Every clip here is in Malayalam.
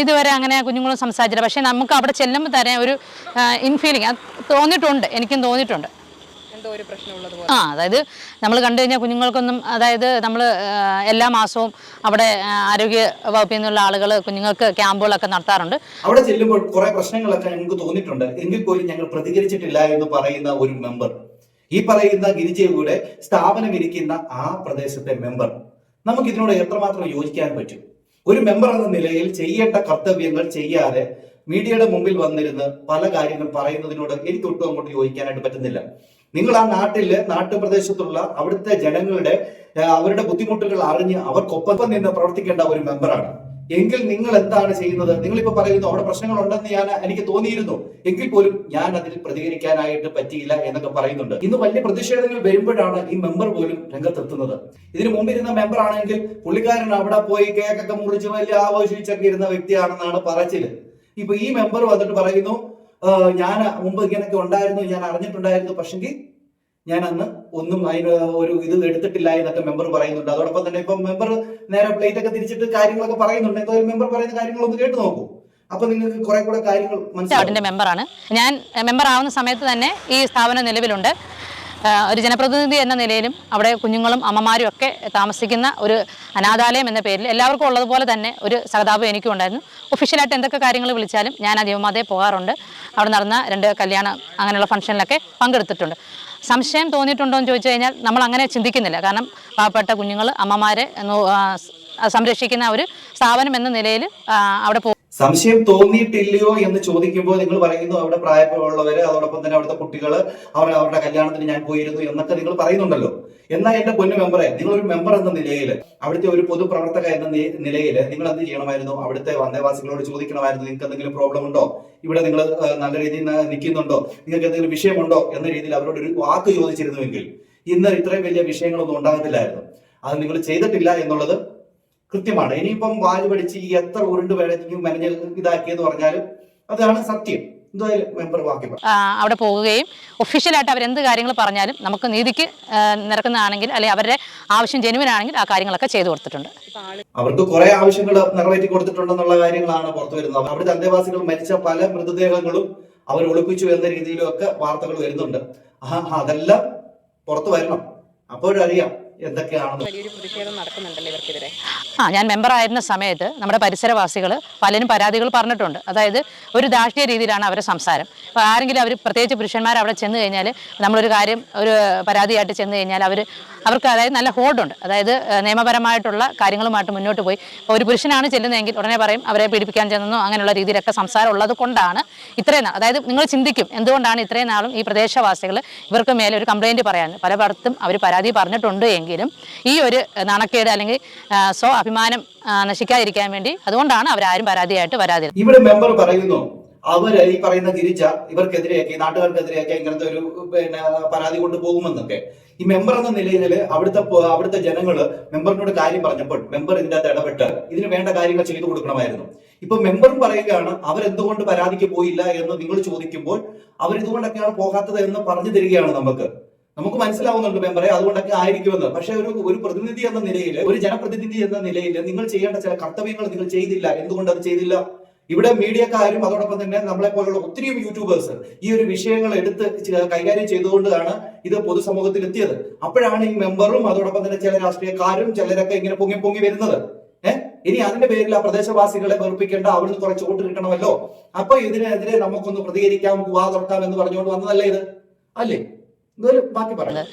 ഇതുവരെ അങ്ങനെ കുഞ്ഞുങ്ങളും സംസാരിച്ചില്ല. പക്ഷേ നമുക്ക് അവിടെ ചെല്ലുമ്പോൾ തന്നെ ഒരു ഇൻഫീലിംഗ് തോന്നിയിട്ടുണ്ട്. എനിക്കും തോന്നിയിട്ടുണ്ട്. എന്തോ ഒരു പ്രശ്നമുള്ളത് പോലെ. ആ അതായത് നമ്മൾ കണ്ടു കഴിഞ്ഞാൽ കുഞ്ഞുങ്ങൾക്കൊന്നും അതായത് നമ്മൾ എല്ലാ മാസവും അവിടെ ആരോഗ്യ വകുപ്പിൽ നിന്നുള്ള ആളുകൾ കുഞ്ഞുങ്ങൾക്ക് ക്യാമ്പുകളൊക്കെ നടത്താറുണ്ട്. അവിടെ ചെല്ലുമ്പോൾ കുറെ പ്രശ്നങ്ങളൊക്കെ ഞങ്ങൾക്ക് തോന്നിയിട്ടുണ്ട്. എങ്കിൽ പോലും ഞങ്ങൾ പ്രതികരിച്ചിട്ടില്ല എന്ന് പറയുന്ന ഒരു മെമ്പർ ഈ പറയുന്ന ഗിരിജയുടെ സ്ഥാപനം ഇരിക്കുന്ന ആ പ്രദേശത്തെ മെമ്പർ നമുക്ക് ഇതിനോട് എത്രമാത്രം യോജിക്കാൻ പറ്റും? ഒരു മെമ്പർ എന്ന നിലയിൽ ചെയ്യേണ്ട കർത്തവ്യങ്ങൾ ചെയ്യാതെ മീഡിയയുടെ മുമ്പിൽ വന്നിരുന്ന് പല കാര്യങ്ങൾ പറയുന്നതിനോട് എനിക്ക് ഒട്ടും അങ്ങോട്ട് യോജിക്കാനായിട്ട് പറ്റുന്നില്ല. നിങ്ങൾ ആ നാട്ടിലെ നാട്ടുപ്രദേശത്തുള്ള അവിടുത്തെ ജനങ്ങളുടെ അവരുടെ ബുദ്ധിമുട്ടുകൾ അറിഞ്ഞ് അവർക്കൊപ്പം നിന്ന് പ്രവർത്തിക്കേണ്ട ഒരു മെമ്പറാണ് എങ്കിൽ നിങ്ങൾ എന്താണ് ചെയ്യുന്നത്? നിങ്ങൾ ഇപ്പൊ പറയുന്നു അവിടെ പ്രശ്നങ്ങളുണ്ടെന്ന് ഞാൻ എനിക്ക് തോന്നിയിരുന്നു. എങ്കിൽ പോലും ഞാൻ അതിൽ പ്രതികരിക്കാനായിട്ട് പറ്റിയില്ല എന്നൊക്കെ പറയുന്നുണ്ട്. ഇന്ന് വലിയ പ്രതിഷേധങ്ങൾ വരുമ്പോഴാണ് ഈ മെമ്പർ പോലും രംഗത്തെത്തുന്നത്. ഇതിനു മുമ്പിരുന്ന മെമ്പർ ആണെങ്കിൽ പുള്ളിക്കാരൻ അവിടെ പോയി കേക്കൊക്കെ മുറിച്ച് വലിയ ആഘോഷിച്ചൊക്കെ ഇരുന്ന വ്യക്തിയാണെന്നാണ് പറച്ചിൽ. ഇപ്പൊ ഈ മെമ്പർ വന്നിട്ട് പറയുന്നു ഞാൻ മുമ്പ് ഇങ്ങനെയൊക്കെ ഉണ്ടായിരുന്നു ഞാൻ അറിഞ്ഞിട്ടുണ്ടായിരുന്നു. പക്ഷെങ്കിൽ ഞാൻ അന്ന് ഒന്നും അതിന് ഒരു ഇത് എടുത്തിട്ടില്ല എന്നൊക്കെ മെമ്പർ പറയുന്നുണ്ട്. അതോടൊപ്പം തന്നെ ഇപ്പം മെമ്പർ നേരെ പ്ലേറ്റ് ഒക്കെ തിരിച്ചിട്ട് കാര്യങ്ങളൊക്കെ പറയുന്നുണ്ട്. എന്തായാലും മെമ്പർ പറയുന്ന കാര്യങ്ങളൊന്ന് കേട്ട് നോക്കൂ. അപ്പൊ നിങ്ങൾക്ക് കുറെ കൂടെ കാര്യങ്ങൾ മനസ്സിലാവും. മെമ്പറാണ് ഞാൻ മെമ്പർ ആവുന്ന സമയത്ത് തന്നെ ഈ സ്ഥാപനം നിലവിലുണ്ട്. ഒരു ജനപ്രതിനിധി എന്ന നിലയിലും അവിടെ കുഞ്ഞുങ്ങളും അമ്മമാരും ഒക്കെ താമസിക്കുന്ന ഒരു അനാഥാലയം എന്ന പേരിൽ എല്ലാവർക്കും ഉള്ളതുപോലെ തന്നെ ഒരു സഹതാപം എനിക്കും ഉണ്ടായിരുന്നു. ഒഫീഷ്യലായിട്ട് എന്തൊക്കെ കാര്യങ്ങൾ വിളിച്ചാലും ഞാൻ ആ ദേവമാതയെ പോകാറുണ്ട്. അവിടെ നടന്ന രണ്ട് കല്യാണം അങ്ങനെയുള്ള ഫംഗ്ഷനിലൊക്കെ പങ്കെടുത്തിട്ടുണ്ട്. സംശയം തോന്നിയിട്ടുണ്ടോ എന്ന് ചോദിച്ചു കഴിഞ്ഞാൽ നമ്മൾ അങ്ങനെ ചിന്തിക്കുന്നില്ല. കാരണം പാവപ്പെട്ട കുഞ്ഞുങ്ങൾ അമ്മമാരെ സംരക്ഷിക്കുന്ന ഒരു സ്ഥാപനം എന്ന നിലയിൽ അവിടെ സംശയം തോന്നിയിട്ടില്ലയോ എന്ന് ചോദിക്കുമ്പോൾ നിങ്ങൾ പറയുന്നു അവിടെ പ്രായമുള്ളവര് അതോടൊപ്പം തന്നെ അവിടുത്തെ കുട്ടികൾ അവർ അവരുടെ കല്യാണത്തിന് ഞാൻ പോയിരുന്നു എന്നൊക്കെ നിങ്ങൾ പറയുന്നുണ്ടല്ലോ. എന്നാൽ എന്റെ പൊന്നു മെമ്പറെ നിങ്ങൾ ഒരു മെമ്പർ എന്ന നിലയിൽ അവിടുത്തെ ഒരു പൊതുപ്രവർത്തക എന്ന നിലയിൽ നിങ്ങൾ എന്ത് ചെയ്യണമായിരുന്നു? അവിടുത്തെ വന്ദേവാസികളോട് ചോദിക്കണമായിരുന്നു നിങ്ങൾക്ക് എന്തെങ്കിലും പ്രോബ്ലം ഉണ്ടോ? ഇവിടെ നിങ്ങൾ നല്ല രീതിയിൽ നിൽക്കുന്നുണ്ടോ നിങ്ങൾക്ക് എന്തെങ്കിലും വിഷയമുണ്ടോ? എന്ന രീതിയിൽ അവരോട് ഒരു വാക്ക് ചോദിച്ചിരുന്നുവെങ്കിൽ ഇന്ന് ഇത്രയും വലിയ വിഷയങ്ങളൊന്നും ഉണ്ടാകത്തില്ലായിരുന്നു. അത് നിങ്ങൾ ചെയ്തിട്ടില്ല എന്നുള്ളത് കൃത്യമാണ്. ഇനിയിപ്പം വാൽ പഠിച്ച് ഈ എത്ര ഉരുണ്ട് വേണമെങ്കിൽ മെനഞ്ഞ് ഇതാക്കിയെന്ന് പറഞ്ഞാലും അതാണ് സത്യം. അവിടെ പോകുകയും ഒഫീഷ്യലായിട്ട് അവരെന്ത് കാര്യങ്ങൾ പറഞ്ഞാലും നമുക്ക് നീതിക്ക് നിരക്കുന്നതാണെങ്കിൽ അല്ലെങ്കിൽ അവരുടെ ആവശ്യം ജനുവിനാണെങ്കിൽ ആ കാര്യങ്ങളൊക്കെ ചെയ്തു കൊടുത്തിട്ടുണ്ട്. അവർക്ക് കുറെ ആവശ്യങ്ങൾ നിറവേറ്റി കൊടുത്തിട്ടുണ്ടെന്നുള്ള കാര്യങ്ങളാണ് പുറത്തു വരുന്നത്. അവിടുത്തെ അന്തേവാസികൾ മരിച്ച പല മൃതദേഹങ്ങളും അവർ ഒളിപ്പിച്ചു എന്ന രീതിയിലും ഒക്കെ വാർത്തകൾ വരുന്നുണ്ട്. ആ അതെല്ലാം പുറത്തു വരണം. അപ്പോഴറിയാം എന്തൊക്കെയാണെന്ന് വലിയൊരു പ്രതിഷേധം നടക്കുന്നുണ്ടല്ലോ ഇവർക്കെതിരെ. ആ ഞാൻ മെമ്പർ ആയിരുന്ന സമയത്ത് നമ്മുടെ പരിസരവാസികൾ പലരും പരാതികൾ പറഞ്ഞിട്ടുണ്ട്. അതായത് ഒരു ദാഷ്ട്രീയ രീതിയിലാണ് അവരുടെ സംസാരം. അപ്പോൾ ആരെങ്കിലും അവർ പ്രത്യേകിച്ച് പുരുഷന്മാർ അവിടെ ചെന്ന് കഴിഞ്ഞാൽ നമ്മളൊരു കാര്യം ഒരു പരാതിയായിട്ട് ചെന്ന് കഴിഞ്ഞാൽ അവർ അവർക്ക് അതായത് നല്ല ഹോൾഡുണ്ട് അതായത് നിയമപരമായിട്ടുള്ള കാര്യങ്ങളുമായിട്ട് മുന്നോട്ട് പോയി. ഒരു പുരുഷനാണ് ചെല്ലുന്നതെങ്കിൽ ഉടനെ പറയും അവരെ പീഡിപ്പിക്കാൻ ചെന്നോ അങ്ങനെയുള്ള രീതിയിലൊക്കെ സംസാരം ഉള്ളത് കൊണ്ടാണ് ഇത്രയും നാൾ. അതായത് നിങ്ങൾ ചിന്തിക്കും എന്തുകൊണ്ടാണ് ഇത്രയും നാളും ഈ പ്രദേശവാസികൾ ഇവർക്ക് മേലെ ഒരു കംപ്ലൈന്റ് പറയാൻ? പല പടത്തും അവർ പരാതി പറഞ്ഞിട്ടുണ്ട് എങ്കിലും ഈ ഒരു നാണക്കേട് അല്ലെങ്കിൽ സ്വ അഭിമാനം നശിക്കാതിരിക്കാൻ വേണ്ടി അതുകൊണ്ടാണ് അവരാരും പരാതിയായിട്ട് വരാതിരുന്നത്. ഇവിടെ മെമ്പർ പറയുന്നു അവർ ഈ പറയുന്ന ഗിരിജ ഇവർക്കെതിരെയൊക്കെ നാട്ടുകാർക്കെതിരെയൊക്കെ ഇങ്ങനത്തെ ഒരു പിന്നെ പരാതി കൊണ്ടുപോകുമെന്നൊക്കെ ഈ മെമ്പർ എന്ന നിലയിൽ അവിടുത്തെ അവിടുത്തെ ജനങ്ങൾ മെമ്പറിനോട് കാര്യം പറഞ്ഞപ്പോൾ മെമ്പർ ഇതിന്റെ അകത്ത് ഇടപെട്ട് ഇതിന് വേണ്ട കാര്യങ്ങൾ ചെയ്തു കൊടുക്കണമായിരുന്നു. ഇപ്പൊ മെമ്പറും പറയുകയാണ് അവരെന്തുകൊണ്ട് പരാതിക്ക് പോയില്ല എന്ന് നിങ്ങൾ ചോദിക്കുമ്പോൾ അവരിതുകൊണ്ടൊക്കെയാണ് പോകാത്തത് എന്ന് പറഞ്ഞു തരികയാണ് നമുക്ക്. നമുക്ക് മനസ്സിലാവുന്നുണ്ട് മെമ്പറെ അതുകൊണ്ടൊക്കെ ആയിരിക്കുമെന്ന്. പക്ഷെ ഒരു ഒരു പ്രതിനിധി എന്ന നിലയിൽ ഒരു ജനപ്രതിനിധി എന്ന നിലയിൽ നിങ്ങൾ ചെയ്യേണ്ട ചില കർത്തവ്യങ്ങൾ നിങ്ങൾ ചെയ്തില്ല. എന്തുകൊണ്ട് അത് ചെയ്തില്ല? ഇവിടെ മീഡിയക്കാരും അതോടൊപ്പം തന്നെ നമ്മളെ പോലുള്ള ഒത്തിരി യൂട്യൂബേഴ്സ് ഈ ഒരു വിഷയങ്ങൾ എടുത്ത് കൈകാര്യം ചെയ്തുകൊണ്ടാണ് ഇത് പൊതുസമൂഹത്തിൽ എത്തിയത്. അപ്പോഴാണ് ഈ മെമ്പറും അതോടൊപ്പം തന്നെ ചില രാഷ്ട്രീയക്കാരും ചിലരൊക്കെ ഇങ്ങനെ പൊങ്ങി പൊങ്ങി വരുന്നത്. ഏഹ് ഇനി അതിന്റെ പേരിൽ ആ പ്രദേശവാസികളെ വെറുപ്പിക്കേണ്ട അവിടുന്ന് കുറച്ച് വോട്ട് കിട്ടണമല്ലോ. അപ്പൊ ഇതിനെതിരെ നമുക്കൊന്ന് പ്രതികരിക്കാം വാ തുറക്കാം എന്ന് പറഞ്ഞുകൊണ്ട് വന്നതല്ലേ ഇത്? അല്ലേ? ബാക്കി പറയാം.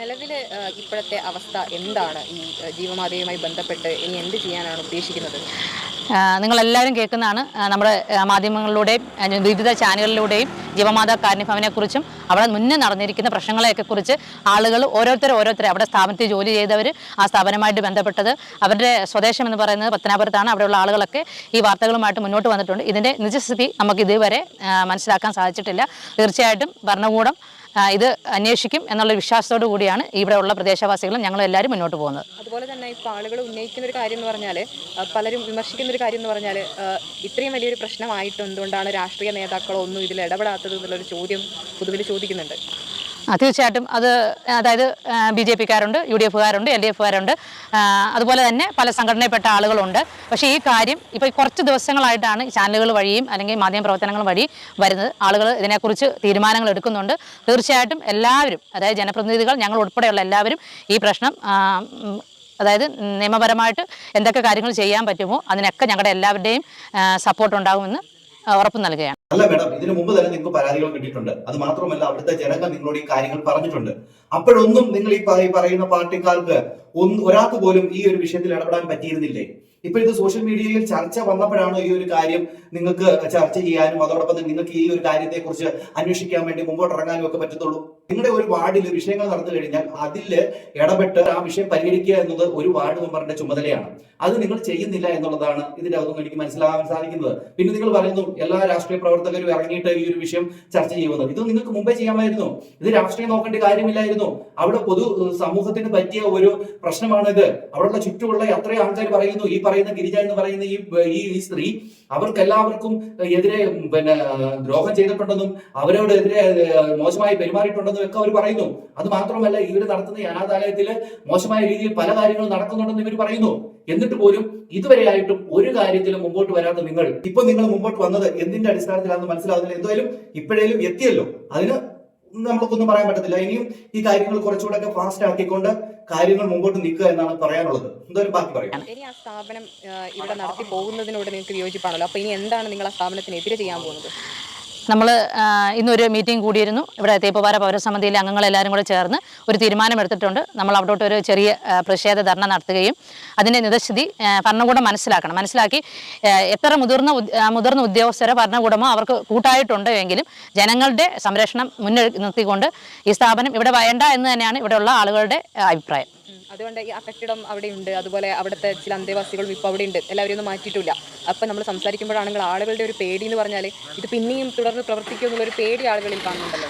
നിലവിലെ ഇപ്പോഴത്തെ അവസ്ഥ എന്താണ്? ഈ ജീവമാതയുമായി ബന്ധപ്പെട്ട് ഇനി എന്ത് ചെയ്യാനാണ് ഉദ്ദേശിക്കുന്നത്? നിങ്ങളെല്ലാവരും കേൾക്കുന്നതാണ് നമ്മുടെ മാധ്യമങ്ങളിലൂടെയും വിവിധ ചാനലുകളിലൂടെയും ജീവമാതാ കാരുണ്യഭവനെക്കുറിച്ചും അവിടെ മുന്നേ നടന്നിരിക്കുന്ന പ്രശ്നങ്ങളെയൊക്കെ കുറിച്ച് ആളുകൾ ഓരോരുത്തർ ഓരോരുത്തർ അവിടെ സ്ഥാപനത്തിൽ ജോലി ചെയ്തവർ ആ സ്ഥാപനമായിട്ട് ബന്ധപ്പെട്ടത് അവരുടെ സ്വദേശം എന്ന് പറയുന്നത് പത്തനാപുരത്താണ് അവിടെയുള്ള ആളുകളൊക്കെ ഈ വാർത്തകളുമായിട്ട് മുന്നോട്ട് വന്നിട്ടുണ്ട്. ഇതിന്റെ നിജസ്ഥിതി നമുക്ക് ഇതുവരെ മനസ്സിലാക്കാൻ സാധിച്ചിട്ടില്ല. തീർച്ചയായിട്ടും ഭരണകൂടം ഇത് അന്വേഷിക്കും എന്നുള്ള വിശ്വാസത്തോടു കൂടിയാണ് ഇവിടെയുള്ള പ്രദേശവാസികളും ഞങ്ങളും എല്ലാവരും മുന്നോട്ട് പോകുന്നത്. അതുപോലെ തന്നെ ഇപ്പോൾ ആളുകൾ ഉന്നയിക്കുന്ന ഒരു കാര്യം എന്ന് പറഞ്ഞാൽ പലരും വിമർശിക്കുന്ന ഒരു കാര്യം എന്ന് പറഞ്ഞാൽ ഇത്രയും വലിയൊരു പ്രശ്നമായിട്ട് എന്തുകൊണ്ടാണ് രാഷ്ട്രീയ നേതാക്കളൊന്നും ഇതിൽ ഇടപെടാത്തത് എന്നുള്ളൊരു ചോദ്യം പൊതുവിൽ ചോദിക്കുന്നുണ്ട്. ആ, തീർച്ചയായിട്ടും അത് അതായത് ബി ജെ പിക്കാരുണ്ട് യു ഡി എഫുകാരുണ്ട് എൽ ഡി എഫുകാരുണ്ട്. അതുപോലെ തന്നെ പല സംഘടനയിൽപ്പെട്ട ആളുകളുണ്ട്. പക്ഷേ ഈ കാര്യം ഇപ്പോൾ കുറച്ച് ദിവസങ്ങളായിട്ടാണ് ചാനലുകൾ വഴിയും അല്ലെങ്കിൽ മാധ്യമ പ്രവർത്തനങ്ങൾ വഴി വരുന്നത്. ആളുകൾ ഇതിനെക്കുറിച്ച് തീരുമാനങ്ങൾ എടുക്കുന്നുണ്ട്. തീർച്ചയായിട്ടും എല്ലാവരും അതായത് ജനപ്രതിനിധികൾ ഞങ്ങൾ ഉൾപ്പെടെയുള്ള എല്ലാവരും ഈ പ്രശ്നം അതായത് നിയമപരമായിട്ട് എന്തൊക്കെ കാര്യങ്ങൾ ചെയ്യാൻ പറ്റുമോ അതിനൊക്കെ ഞങ്ങളുടെ എല്ലാവരുടെയും സപ്പോർട്ട് ഉണ്ടാകുമെന്ന് ഉറപ്പ് നൽകുകയാണ്. അല്ല മേഡം ഇതിനു മുമ്പ് തന്നെ നിങ്ങൾക്ക് പരാതികൾ കിട്ടിയിട്ടുണ്ട്. അത് മാത്രമല്ല അവിടുത്തെ ജനങ്ങൾ നിങ്ങളോട് ഈ കാര്യങ്ങൾ പറഞ്ഞിട്ടുണ്ട്. അപ്പോഴൊന്നും നിങ്ങൾ ഈ പറയുന്ന പാർട്ടിക്കാർക്ക് ഒന്ന് ഒരാൾക്ക് പോലും ഈ ഒരു വിഷയത്തിൽ ഇടപെടാൻ പറ്റിയിരുന്നില്ലേ? ഇപ്പൊ ഇത് സോഷ്യൽ മീഡിയയിൽ ചർച്ച വന്നപ്പോഴാണ് ഈ ഒരു കാര്യം നിങ്ങൾക്ക് ചർച്ച ചെയ്യാനും അതോടൊപ്പം തന്നെ നിങ്ങൾക്ക് ഈ ഒരു കാര്യത്തെ കുറിച്ച് അന്വേഷിക്കാൻ വേണ്ടി മുമ്പോട്ട് ഇറങ്ങാനും ഒക്കെ പറ്റത്തുള്ളൂ. നിങ്ങളുടെ ഒരു വാർഡിൽ വിഷയങ്ങൾ നടന്നു കഴിഞ്ഞാൽ അതിൽ ഇടപെട്ട് ആ വിഷയം പരിഹരിക്കുക എന്നത് ഒരു വാർഡ് മെമ്പറിന്റെ ചുമതലയാണ്. അത് നിങ്ങൾ ചെയ്യുന്നില്ല എന്നുള്ളതാണ് ഇതിന്റെ അകത്തുനിന്ന് എനിക്ക് മനസ്സിലാകാൻ സാധിക്കുന്നത്. പിന്നെ നിങ്ങൾ പറയുന്നു എല്ലാ രാഷ്ട്രീയ പ്രവർത്തകരും ഇറങ്ങിയിട്ട് ഈ ഒരു വിഷയം ചർച്ച ചെയ്യുന്നത് ഇത് നിങ്ങൾക്ക് മുമ്പേ ചെയ്യാമായിരുന്നു. ഇത് രാഷ്ട്രീയം നോക്കേണ്ട കാര്യമില്ലായിരുന്നു. അവിടെ പൊതു സമൂഹത്തിന് പറ്റിയ ഒരു പ്രശ്നമാണിത്. അവിടെയുള്ള ചുറ്റുമുള്ള അത്രയും ആൾക്കാർ പറയുന്നു ഈ പറയുന്ന ഗിരിജ എന്ന് പറയുന്ന ഈ ഈ സ്ത്രീ അവർക്ക് എല്ലാവർക്കും എതിരെ പിന്നെ ദ്രോഹം ചെയ്തിട്ടുണ്ടെന്നും അവരോട് എതിരെ മോശമായി പെരുമാറിയിട്ടുണ്ടെന്നും ഒക്കെ അവർ പറയുന്നു. അത് മാത്രമല്ല ഇവർ നടത്തുന്ന അനാഥാലയത്തിൽ മോശമായ രീതിയിൽ പല കാര്യങ്ങളും നടക്കുന്നുണ്ടെന്ന് ഇവർ പറയുന്നു. എന്നിട്ട് പോലും ഇതുവരെ ആയിട്ടും ഒരു കാര്യത്തിലും മുമ്പോട്ട് വരാത്ത നിങ്ങൾ ഇപ്പൊ നിങ്ങൾ മുമ്പോട്ട് വന്നത് എന്തിന്റെ അടിസ്ഥാനത്തിലാണെന്ന് മനസ്സിലാവുന്നില്ല. എന്തായാലും ഇപ്പോഴേലും എത്തിയല്ലോ. അതിന് നമുക്കൊന്നും പറയാൻ പറ്റത്തില്ല. ഇനിയും ഈ കാര്യങ്ങൾ കുറച്ചുകൂടെ ഫാസ്റ്റ് ആക്കിക്കൊണ്ട് കാര്യങ്ങൾ മുമ്പോട്ട് നിൽക്കുക എന്നാണ് പറയാനുള്ളത്. എന്തായാലും ബാക്കി പറയാം സ്ഥാപനം ഇവിടെ നടത്തി പോകുന്നതിനോട് നിങ്ങൾക്ക് വിയോജിപ്പാണല്ലോ അപ്പൊ ഇനി എന്താണ് നിങ്ങൾ ആ സ്ഥാപനത്തിനെതിരെ ചെയ്യാൻ പോകുന്നത്? നമ്മൾ ഇന്നൊരു മീറ്റിംഗ് കൂടിയിരുന്നു. ഇവിടെ തേപ്പുപാറ പൗരസമിതിയിലെ അംഗങ്ങളെല്ലാവരും കൂടെ ചേർന്ന് ഒരു തീരുമാനമെടുത്തിട്ടുണ്ട്. നമ്മൾ അവിടോട്ട് ഒരു ചെറിയ പ്രതിഷേധ ധർണ നടത്തുകയും അതിന്റെ നിതസ്ഥിതി ഭരണകൂടം മനസ്സിലാക്കണം. മനസ്സിലാക്കി എത്ര മുതിർന്ന മുതിർന്ന ഉദ്യോഗസ്ഥരോ ഭരണകൂടമോ അവർക്ക് കൂട്ടായിട്ടുണ്ട് എങ്കിലും ജനങ്ങളുടെ സംരക്ഷണം മുന്നിൽ നിർത്തിക്കൊണ്ട് ഈ സ്ഥാപനം ഇവിടെ വേണ്ട എന്ന് തന്നെയാണ് ഇവിടെയുള്ള ആളുകളുടെ അഭിപ്രായം. അതുകൊണ്ട് ഈ ആ കെട്ടിടം അവിടെ ഉണ്ട് അതുപോലെ അവിടുത്തെ ചില അന്തേവാസികളും ഇപ്പോൾ അവിടെ ഉണ്ട് എല്ലാവരും ഒന്നും മാറ്റിയിട്ടില്ല. അപ്പം നമ്മൾ സംസാരിക്കുമ്പോഴാണെങ്കിൽ ആളുകളുടെ ഒരു പേടി എന്ന് പറഞ്ഞാൽ ഇത് പിന്നെയും തുടർന്ന് പ്രവർത്തിക്കും എന്നുള്ളൊരു പേടി ആളുകളിൽ കാണുന്നുണ്ടല്ലോ.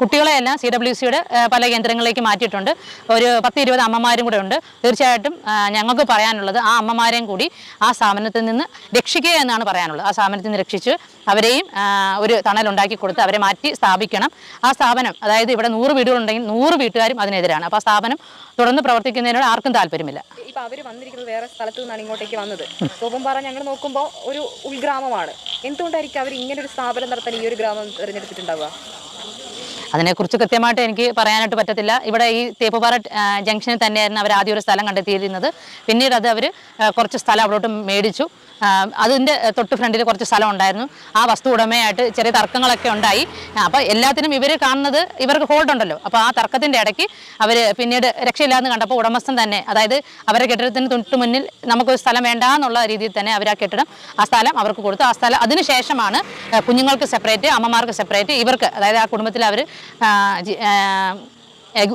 കുട്ടികളെ എല്ലാം സി ഡബ്ല്യു സിയുടെ പല കേന്ദ്രങ്ങളിലേക്ക് മാറ്റിയിട്ടുണ്ട്. ഒരു പത്ത് ഇരുപത് അമ്മമാരും കൂടെ ഉണ്ട്. തീർച്ചയായിട്ടും ഞങ്ങൾക്ക് പറയാനുള്ളത് ആ അമ്മമാരെയും കൂടി ആ സ്ഥാപനത്തിൽ നിന്ന് രക്ഷിക്കുക എന്നാണ് പറയാനുള്ളത്. ആ സ്ഥാപനത്തിൽ നിന്ന് രക്ഷിച്ച് അവരെയും ഒരു തണലുണ്ടാക്കി കൊടുത്ത് അവരെ മാറ്റി സ്ഥാപിക്കണം. ആ സ്ഥാപനം അതായത് ഇവിടെ നൂറ് വീടുകളുണ്ടെങ്കിൽ നൂറ് വീട്ടുകാരും അതിനെതിരാണ്. അപ്പോൾ ആ സ്ഥാപനം തുടർന്ന് പ്രവർത്തിക്കുന്നതിനോട് ആർക്കും താല്പര്യമില്ല. ഇപ്പൊ അവർ വന്നിരിക്കുന്നത് വേറെ സ്ഥലത്ത് നിന്നാണ് ഇങ്ങോട്ടേക്ക് വന്നത്. സോപ്പംപാറ ഞങ്ങൾ നോക്കുമ്പോൾ ഒരു ഉൾഗ്രാമമാണ്. എന്തുകൊണ്ടായിരിക്കും അവർ ഇങ്ങനെ ഒരു സ്ഥാപനം നടത്താൻ ഈ ഒരു ഗ്രാമം തിരഞ്ഞെടുത്തിട്ടുണ്ടാവുക? അതിനെക്കുറിച്ച് കൃത്യമായിട്ട് എനിക്ക് പറയാനായിട്ട് പറ്റത്തില്ല. ഇവിടെ ഈ തേപ്പുപാറ ജംഗ്ഷനിൽ തന്നെയായിരുന്നു അവർ ആദ്യം ഒരു സ്ഥലം കണ്ടെത്തിയിരുന്നത്. പിന്നീട് അത് അവർ കുറച്ച് സ്ഥലം അവിടോട്ട് മേടിച്ചു. അതിന്റെ തൊട്ട് ഫ്രണ്ടിൽ കുറച്ച് സ്ഥലം ഉണ്ടായിരുന്നു. ആ വസ്തു ഉടമയായിട്ട് ചെറിയ തർക്കങ്ങളൊക്കെ ഉണ്ടായി. അപ്പോൾ എല്ലാത്തിനും ഇവർ കാണുന്നത് ഇവർക്ക് ഹോൾഡ് ഉണ്ടല്ലോ. അപ്പോൾ ആ തർക്കത്തിന്റെ ഇടയ്ക്ക് അവർ പിന്നീട് രക്ഷയില്ലാന്ന് കണ്ടപ്പോൾ ഉടമസ്ഥൻ തന്നെ അതായത് അവരെ കെട്ടിടത്തിന് തൊട്ട് മുന്നിൽ നമുക്കൊരു സ്ഥലം വേണ്ട എന്നുള്ള രീതിയിൽ തന്നെ അവർ ആ കെട്ടിടം ആ സ്ഥലം അവർക്ക് കൊടുത്തു. ആ സ്ഥലം അതിനുശേഷമാണ് ശേഷമാണ് കുഞ്ഞുങ്ങൾക്ക് സെപ്പറേറ്റ് അമ്മമാർക്ക് സെപ്പറേറ്റ് ഇവർക്ക് അതായത് ആ കുടുംബത്തിൽ അവർ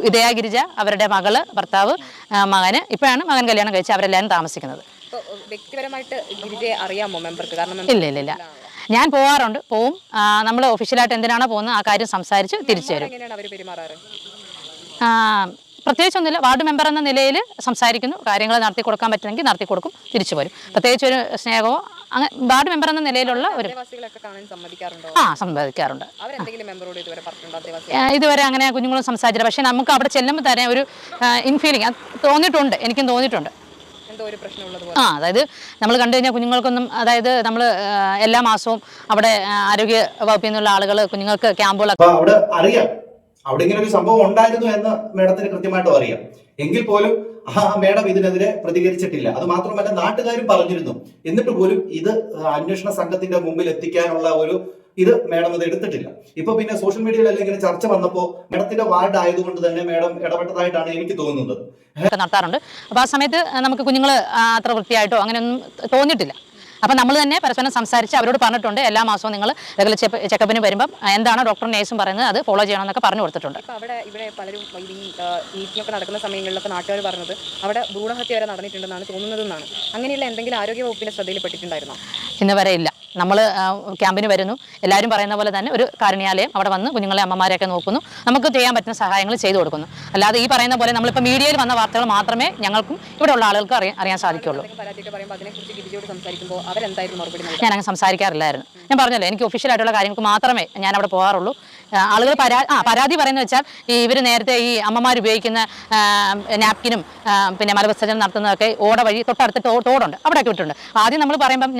ഇതയാ ഗിരിജ അവരുടെ മകൾ ഭർത്താവ് മകന് ഇപ്പോഴാണ് മകൻ കല്യാണം കഴിച്ച് അവരെല്ലാവരും താമസിക്കുന്നത്. വ്യക്തിപരമായിട്ട് ഗിരിജയെ അറിയാമോ മെമ്പർക്ക്? കാരണം ഇല്ല ഇല്ല ഇല്ല. ഞാൻ പോവാറുണ്ട് പോവും. നമ്മൾ ഒഫീഷ്യലായിട്ട് എന്തിനാണോ പോകുന്നത് ആ കാര്യം സംസാരിച്ച് തിരിച്ചു വരും. പ്രത്യേകിച്ചൊന്നുമില്ല. വാർഡ് മെമ്പർ എന്ന നിലയിൽ സംസാരിക്കുന്നു കാര്യങ്ങൾ നടത്തി കൊടുക്കാൻ പറ്റുമെങ്കിൽ നടത്തി കൊടുക്കും തിരിച്ചു വരും. പ്രത്യേകിച്ച് ഒരു സ്നേഹമോ അങ്ങനെ വാർഡ് മെമ്പർ എന്ന നിലയിലുള്ള ഒരു സമ്മതിക്കാറുണ്ടോ? ആ സംവദിക്കാറുണ്ട് ഇതുവരെ അങ്ങനെ കുഞ്ഞുങ്ങളും സംസാരിച്ചില്ല. പക്ഷേ നമുക്ക് അവിടെ ചെല്ലുമ്പോൾ തന്നെ ഒരു ഇൻഫീലിംഗ് തോന്നിയിട്ടുണ്ട് എനിക്കും തോന്നിയിട്ടുണ്ട്. എന്തോ ഒരു പ്രശ്നമുള്ളത് ആ അതായത് നമ്മൾ കണ്ടു കഴിഞ്ഞാൽ കുഞ്ഞുങ്ങൾക്കൊന്നും അതായത് നമ്മൾ എല്ലാ മാസവും അവിടെ ആരോഗ്യ വകുപ്പിൽ നിന്നുള്ള ആളുകൾ കുഞ്ഞുങ്ങൾക്ക് ക്യാമ്പുകളൊക്കെ അവിടെ അറിയാം. അവിടെ ഇങ്ങനെ ഒരു സംഭവം ഉണ്ടായിരുന്നു എന്ന് മേഡത്തിന് കൃത്യമായിട്ടും അറിയാം. എങ്കിൽ പോലും ആ മേഡം ഇതിനെതിരെ പ്രതികരിച്ചിട്ടില്ല. അത് മാത്രമല്ല നാട്ടുകാരും പറഞ്ഞിരുന്നു. എന്നിട്ട് പോലും ഇത് അന്വേഷണ സംഘത്തിന്റെ മുമ്പിൽ എത്തിക്കാനുള്ള ഒരു ഇത് മേഡം ഇത് എടുത്തിട്ടില്ല. ഇപ്പൊ പിന്നെ സോഷ്യൽ മീഡിയയിലെല്ലാം ഇങ്ങനെ ചർച്ച വന്നപ്പോ മേഡത്തിന്റെ വാർഡ് ആയതുകൊണ്ട് തന്നെ മേഡം ഇടപെട്ടതായിട്ടാണ് എനിക്ക് തോന്നുന്നത്. നടത്താറുണ്ട്. അപ്പൊ ആ സമയത്ത് നമുക്ക് കുഞ്ഞുങ്ങൾ അത്ര വൃത്തിയായിട്ടോ അങ്ങനെയൊന്നും തോന്നിയിട്ടില്ല. അപ്പോൾ നമ്മൾ തന്നെ പരസ്പരം സംസാരിച്ച് അവരോട് പറഞ്ഞിട്ടുണ്ട്. എല്ലാ മാസവും നിങ്ങൾ റെഗുലർ ചെക്കപ്പിന് വരുമ്പം എന്താണ് ഡോക്ടറും നേഴ്സും പറയുന്നത് അത് ഫോളോ ചെയ്യണം എന്നൊക്കെ പറഞ്ഞു കൊടുത്തിട്ടുണ്ട്. ഇപ്പൊ അവിടെ ഇവിടെ പലരും ഈ മീറ്റിംഗ് ഒക്കെ നടക്കുന്ന സമയങ്ങളിലൊക്കെ നാട്ടുകാർ പറഞ്ഞത് അവിടെ ഭ്രൂണഹത്യ വരെ നടന്നിട്ടുണ്ടെന്നാണ് തോന്നുന്നതെന്നാണ്. അങ്ങനെയുള്ള എന്തെങ്കിലും ആരോഗ്യ വകുപ്പിന്റെ ശ്രദ്ധയിൽപ്പെട്ടിട്ടുണ്ടായിരുന്നോ? ഇന്ന് വരെ ഇല്ല. നമ്മൾ ക്യാമ്പിന് വരുന്നു. എല്ലാവരും പറയുന്ന പോലെ തന്നെ ഒരു കാരുണ്യാലയം അവിടെ വന്ന് കുഞ്ഞുങ്ങളെ അമ്മമാരെയൊക്കെ നോക്കുന്നു. നമുക്ക് ചെയ്യാൻ പറ്റുന്ന സഹായങ്ങൾ ചെയ്തു കൊടുക്കുന്നു. അല്ലാതെ ഈ പറയുന്ന പോലെ നമ്മളിപ്പോൾ മീഡിയയിൽ വന്ന വാർത്തകൾ മാത്രമേ ഞങ്ങൾക്കും ഇവിടെ ഉള്ള ആളുകൾക്ക് അറിയാൻ അറിയാൻ സാധിക്കുള്ളൂ. ഞാൻ അങ്ങനെ സംസാരിക്കാറില്ലായിരുന്നു. ഞാൻ പറഞ്ഞല്ലോ എനിക്ക് ഒഫീഷ്യൽ ആയിട്ടുള്ള കാര്യങ്ങൾക്ക് മാത്രമേ ഞാൻ അവിടെ പോകാറുള്ളൂ ആളുകൾ പരാ ആ പരാതി പറയുന്നത് വെച്ചാൽ ഈ ഇവർ നേരത്തെ ഈ അമ്മമാർ ഉപയോഗിക്കുന്ന നാപ്കിനും പിന്നെ മലവിസർജനം നടത്തുന്നതൊക്കെ ഓട വഴി തൊട്ടടുത്ത് തോടുണ്ട്. അവിടെയൊക്കെ വിട്ടിട്ടുണ്ട്. ആദ്യം നമ്മൾ പറയുമ്പം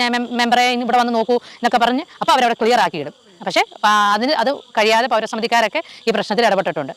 മെമ്പറെ ഇവിടെ വന്ന് നോക്കൂ എന്നൊക്കെ പറഞ്ഞ് അപ്പോൾ അവരവിടെ ക്ലിയർ ആക്കിയിടും. പക്ഷേ അതിന് അത് കഴിയാതെ പൗരസമിതിക്കാരൊക്കെ ഈ പ്രശ്നത്തിൽ ഇടപെട്ടിട്ടുണ്ട്.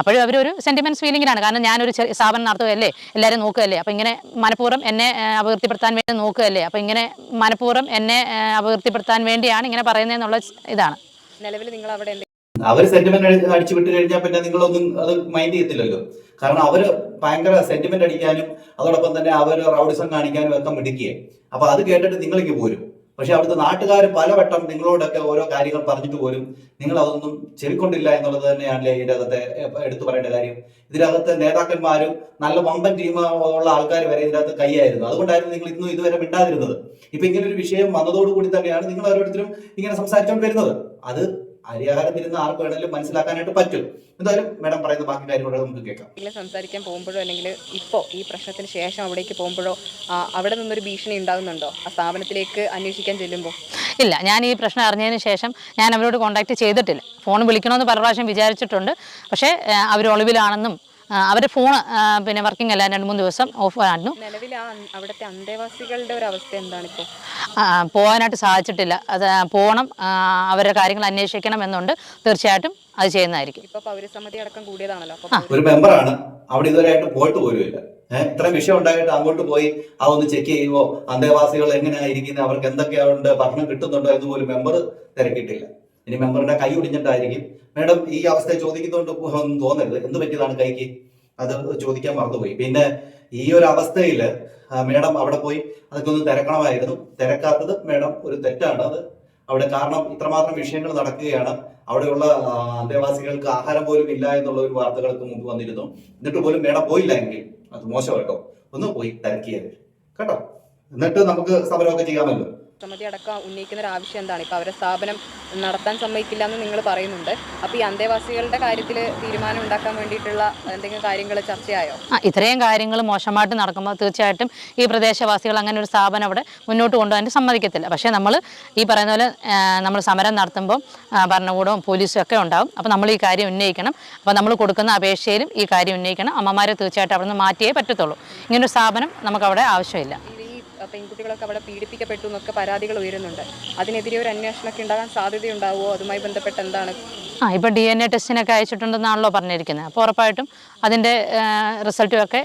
അപ്പോഴും അവരൊരു സെന്റിമെന്റ്സ് ഫീലിങ്ങിലാണ് കാരണം ഞാനൊരു ചെറിയ സ്ഥാപനം നടത്തുകയല്ലേ എല്ലാവരും നോക്കുകയല്ലേ അപ്പോൾ ഇങ്ങനെ മനഃപൂർവം എന്നെ അപകീർത്തിപ്പെടുത്താൻ വേണ്ടി നോക്കുകയല്ലേ അപ്പോൾ ഇങ്ങനെ മനഃപൂർവം എന്നെ അപകീർത്തിപ്പെടുത്താൻ വേണ്ടിയാണ് ഇങ്ങനെ പറയുന്നത് എന്നുള്ള ഇതാണ്. നിലവിൽ നിങ്ങൾ അവിടെ അവർ സെന്റിമെന്റ് അടിച്ചു വിട്ട് കഴിഞ്ഞാൽ പിന്നെ നിങ്ങളൊന്നും അത് മൈൻഡ് ചെയ്യത്തില്ലല്ലോ. കാരണം അവർ ഭയങ്കര സെന്റിമെന്റ് അടിക്കാനും അതോടൊപ്പം തന്നെ അവർ റൗഡിസം കാണിക്കാനും ഒക്കെ മിടിക്കുകയെ അപ്പൊ അത് കേട്ടിട്ട് നിങ്ങളേക്ക് പോരും. പക്ഷെ അവിടുത്തെ നാട്ടുകാർ പലവട്ടം നിങ്ങളോടൊക്കെ ഓരോ കാര്യങ്ങൾ പറഞ്ഞിട്ട് പോലും നിങ്ങൾ അതൊന്നും ചെവിക്കൊണ്ടില്ല എന്നുള്ളത് തന്നെയാണല്ലേ ഇതിനകത്തെ എടുത്തു പറയേണ്ട കാര്യം. ഇതിനകത്ത് നേതാക്കന്മാരും നല്ല വമ്പൻ ടീം ഉള്ള ആൾക്കാർ വരെ ഇതിനകത്ത് കൈയായിരുന്നു. അതുകൊണ്ടായിരുന്നു നിങ്ങൾ ഇന്നും ഇതുവരെ മിണ്ടാതിരുന്നത്. ഇപ്പൊ ഇങ്ങനെ ഒരു വിഷയം വന്നതോടുകൂടി തന്നെയാണ് നിങ്ങൾ ഓരോരുത്തരും ഇങ്ങനെ സംസാരിച്ചുകൊണ്ട് വരുന്നത്. അത് അരിയാഹാരത്തിരുന്ന് ആർക്ക് വേണമെങ്കിലും മനസ്സിലാക്കാനായിട്ട് പറ്റും. എന്തായാലും മാഡം പറയുന്ന ബാക്കി കാര്യങ്ങളോട് നമുക്ക് കേൾക്കാം. ഇല്ല സംസാരിക്കാൻ പോകുമ്പോഴോ അല്ലെങ്കിൽ ഇപ്പോ ഈ പ്രശ്നത്തിന് ശേഷം അവിടേക്ക് പോകുമ്പോഴോ അവിടെ നിന്നൊരു ഭീഷണി ഉണ്ടാകുന്നുണ്ടോ? ആ സ്ഥാപനത്തിലേക്ക് അന്വേഷിക്കാൻ ചെല്ലുമ്പോൾ ഇല്ല ഞാൻ ഈ പ്രശ്നം അറിഞ്ഞതിന് ശേഷം ഞാൻ അവരോട് കോൺടാക്ട് ചെയ്തിട്ടില്ല. ഫോൺ വിളിക്കണമെന്ന് പല പ്രാവശ്യം വിചാരിച്ചിട്ടുണ്ട്. പക്ഷേ അവർ ഒളിവിലാണെന്നും അവരുടെ ഫോൺ പിന്നെ വർക്കിംഗ് അല്ല രണ്ട് മൂന്ന് ദിവസം ഓഫ് ആയിരുന്നു. നിലവിൽ അവിടുത്തെ അന്തേവാസികളുടെ ഒരു അവസ്ഥ പോകാനായിട്ട് സാധിച്ചിട്ടില്ല. അത് പോകണം അവരുടെ കാര്യങ്ങൾ അന്വേഷിക്കണം എന്നുണ്ട്. തീർച്ചയായിട്ടും അത് ചെയ്യുന്നതായിരിക്കും. ഇപ്പോൾ പൗരസമിതി അടക്കം കൂടിയതാണല്ലോ. ഒരു മെമ്പറാണ് അവിടെ ഇതുവരെയായിട്ട് പോയിട്ട് പോലും ഇല്ല ഏഹ് ഇത്രയും വിഷയം ഉണ്ടായിട്ട് അങ്ങോട്ട് പോയി ആ ഒന്ന് ചെക്ക് ചെയ്യുമോ അന്തേവാസികൾ എങ്ങനെയാ ഇരിക്കുന്നത് അവർക്ക് എന്തൊക്കെയുണ്ട് ഭക്ഷണം കിട്ടുന്നുണ്ടോ? എന്ന് പോലും മെമ്പർ തിരക്കിയിട്ടില്ല. ഇനി മെമ്പറുടെ കൈ ഒടിഞ്ഞിട്ടായിരിക്കും. മാഡം ഈ അവസ്ഥ ചോദിക്കുന്നതുകൊണ്ട് തോന്നരുത്. എന്ത് പറ്റിയതാണ് കൈക്ക്? അത് ചോദിക്കാൻ മറന്നുപോയി. പിന്നെ ഈ ഒരു അവസ്ഥയിൽ മേഡം അവിടെ പോയി അതൊക്കെ ഒന്ന് തിരക്കണമായിരുന്നു. തിരക്കാത്തത് മേഡം ഒരു തെറ്റാണ്. അത് അവിടെ കാരണം ഇത്രമാത്രം വിഷയങ്ങൾ നടക്കുകയാണ്. അവിടെയുള്ള അന്തേവാസികൾക്ക് ആഹാരം പോലും ഇല്ല എന്നുള്ള ഒരു വാർത്തകൾക്ക് മുമ്പ് വന്നിരുന്നു. എന്നിട്ട് പോലും മേഡം പോയില്ല എങ്കിൽ. അത് മോശം കേട്ടോ ഒന്ന് പോയി തിരക്കിയത് കേട്ടോ? എന്നിട്ട് നമുക്ക് സമരമൊക്കെ ചെയ്യാമല്ലോ. സമിതി അടക്കം ഉന്നയിക്കുന്ന ഒരു ആവശ്യം എന്താണ്? ഇപ്പോൾ അവരെ സ്ഥാപനം നടത്താൻ സമ്മതിക്കില്ല എന്ന് നിങ്ങൾ പറയുന്നുണ്ട്. അപ്പോൾ ഈ അന്തേവാസികളുടെ കാര്യത്തിൽ തീരുമാനം ഉണ്ടാക്കാൻ വേണ്ടിയിട്ടുള്ള എന്തെങ്കിലും കാര്യങ്ങൾ ചർച്ചയായോ? ആ ഇത്രയും കാര്യങ്ങൾ മോശമായിട്ട് നടക്കുമ്പോൾ തീർച്ചയായിട്ടും ഈ പ്രദേശവാസികൾ അങ്ങനെ ഒരു സ്ഥാപനം അവിടെ മുന്നോട്ട് കൊണ്ടുപോകാൻ സമ്മതിക്കത്തില്ല. പക്ഷേ നമ്മൾ ഈ പറയുന്ന പോലെ നമ്മൾ സമരം നടത്തുമ്പോൾ ഭരണകൂടവും പോലീസും ഒക്കെ ഉണ്ടാവും. അപ്പോൾ നമ്മൾ ഈ കാര്യം ഉന്നയിക്കണം. അപ്പോൾ നമ്മൾ കൊടുക്കുന്ന അപേക്ഷയിലും ഈ കാര്യം ഉന്നയിക്കണം. അമ്മമാരെ തീർച്ചയായിട്ടും അവിടെ നിന്ന് മാറ്റിയേ പറ്റത്തുള്ളൂ. ഇങ്ങനൊരു സ്ഥാപനം നമുക്കവിടെ ആവശ്യമില്ല. പെൺകുട്ടികളൊക്കെ അവിടെ പീഡിപ്പിക്കപ്പെട്ടു എന്നൊക്കെ പരാതികൾ ഉയരുന്നുണ്ട്. അതിനെതിരെ ഒരു അന്വേഷണമൊക്കെ ഉണ്ടാകാൻ സാധ്യതയുണ്ടാവുമോ? അതുമായി ബന്ധപ്പെട്ട് എന്താണ്? ആ ഇപ്പോൾ ഡി എൻ എ ടെസ്റ്റിനൊക്കെ അയച്ചിട്ടുണ്ടെന്നാണല്ലോ പറഞ്ഞിരിക്കുന്നത്. അപ്പോൾ ഉറപ്പായിട്ടും അതിന്റെ റിസൾട്ടുമൊക്കെ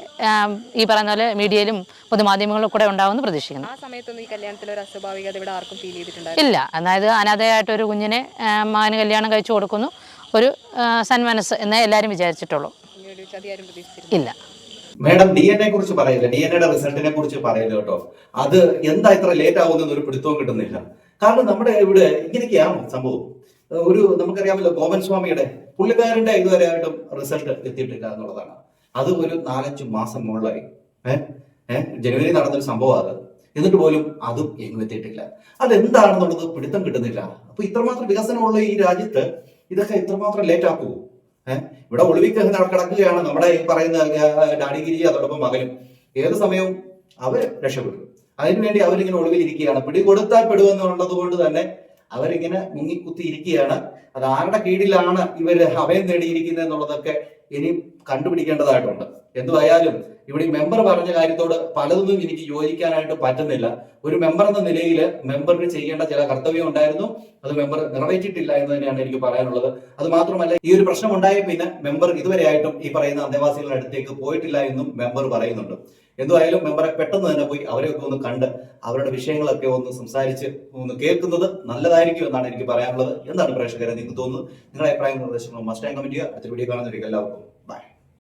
ഈ പറയുന്ന പോലെ മീഡിയയിലും പൊതുമാധ്യമങ്ങളിലും കൂടെ ഉണ്ടാവുമെന്ന് പ്രതീക്ഷിക്കുന്നു. ആ സമയത്തൊന്നും ഈ കല്യാണത്തിൽ ഒരു അസ്വാഭാവികത ഇവിടെ ആർക്കും ഫീൽ ചെയ്തിട്ടുണ്ട് ഇല്ല. അതായത് അനാഥയായിട്ട് ഒരു കുഞ്ഞിനെ മകന് കല്യാണം കഴിച്ചു കൊടുക്കുന്നു. ഒരു സന്മനസ് എന്നേ എല്ലാവരും വിചാരിച്ചിട്ടുള്ളൂ. ഇല്ല. മേഡം ഡി എൻ എ കുറിച്ച് പറയില്ല? ഡി എൻ എയുടെ റിസൾട്ടിനെ കുറിച്ച് പറയില്ല കേട്ടോ? അത് എന്താ ഇത്ര ലേറ്റ് ആവുന്ന ഒരു പിടുത്തവും കിട്ടുന്നില്ല. കാരണം നമ്മുടെ ഇവിടെ ഇങ്ങനെയൊക്കെയാണ് സംഭവം. ഒരു നമുക്കറിയാമല്ലോ ഗോപൻ സ്വാമിയുടെ പുള്ളിക്കാരന്റെ ഇതുവരെ ആയിട്ടും റിസൾട്ട് എത്തിയിട്ടില്ല എന്നുള്ളതാണ്. അത് ഒരു നാലഞ്ച് മാസം മുകളിലായി. ഏഹ് ജനുവരി നടന്നൊരു സംഭവം അത്. എന്നിട്ട് പോലും അതും എങ്ങും എത്തിയിട്ടില്ല. അതെന്താണെന്നുള്ളത് പിടുത്തം കിട്ടുന്നില്ല. അപ്പൊ ഇത്രമാത്രം വികസനമുള്ള ഈ രാജ്യത്ത് ഇതൊക്കെ ഇത്രമാത്രം ലേറ്റ് ആക്കുമോ ഇവിടെ ഒളിവിക്ക് കിടക്കുകയാണ്. നമ്മുടെ ഈ പറയുന്ന ഡാഡിഗിരി അതോടൊപ്പം മകനും. ഏത് സമയവും അവർ രക്ഷപ്പെടും. അതിനുവേണ്ടി അവരിങ്ങനെ ഒളിവിലിരിക്കുകയാണ് പിടികൊടുത്താൽ പെടുമെന്നുള്ളത് കൊണ്ട് തന്നെ അവരിങ്ങനെ മുങ്ങിക്കുത്തി ഇരിക്കുകയാണ്. അത് ആരുടെ കീഴിലാണ് ഇവർ അഭയം നേടിയിരിക്കുന്നത് എന്നുള്ളതൊക്കെ ഇനി കണ്ടുപിടിക്കേണ്ടതായിട്ടുണ്ട്. എന്തുവായാലും ഇവിടെ മെമ്പർ പറഞ്ഞ കാര്യത്തോട് പലതൊന്നും എനിക്ക് യോജിക്കാനായിട്ട് പറ്റുന്നില്ല. ഒരു മെമ്പർ എന്ന നിലയിൽ മെമ്പറിന് ചെയ്യേണ്ട ചില കർത്തവ്യം ഉണ്ടായിരുന്നു. അത് മെമ്പർ നിറവേറ്റിട്ടില്ല എന്ന് തന്നെയാണ് എനിക്ക് പറയാനുള്ളത്. അത് മാത്രമല്ല ഈ ഒരു പ്രശ്നം ഉണ്ടായ പിന്നെ മെമ്പർ ഇതുവരെ ആയിട്ടും ഈ പറയുന്ന അന്തേവാസികളുടെ അടുത്തേക്ക് പോയിട്ടില്ല എന്നും മെമ്പർ പറയുന്നുണ്ട്. എന്തുവായാലും മെമ്പറെ പെട്ടെന്ന് തന്നെ പോയി അവരെയൊക്കെ ഒന്ന് കണ്ട് അവരുടെ വിഷയങ്ങളൊക്കെ ഒന്ന് സംസാരിച്ച് ഒന്ന് കേൾക്കുന്നത് നല്ലതായിരിക്കും എന്നാണ് എനിക്ക് പറയാനുള്ളത്. എന്താണ് പ്രേക്ഷകരെ നിങ്ങൾക്ക് തോന്നുന്നത്? നിങ്ങളുടെ അഭിപ്രായം നിർദ്ദേശങ്ങളും മസ്റ്റ് കമന്റ് ചെയ്യുക. അടുത്ത വീഡിയോ കാണുന്നവർക്ക് എല്ലാവർക്കും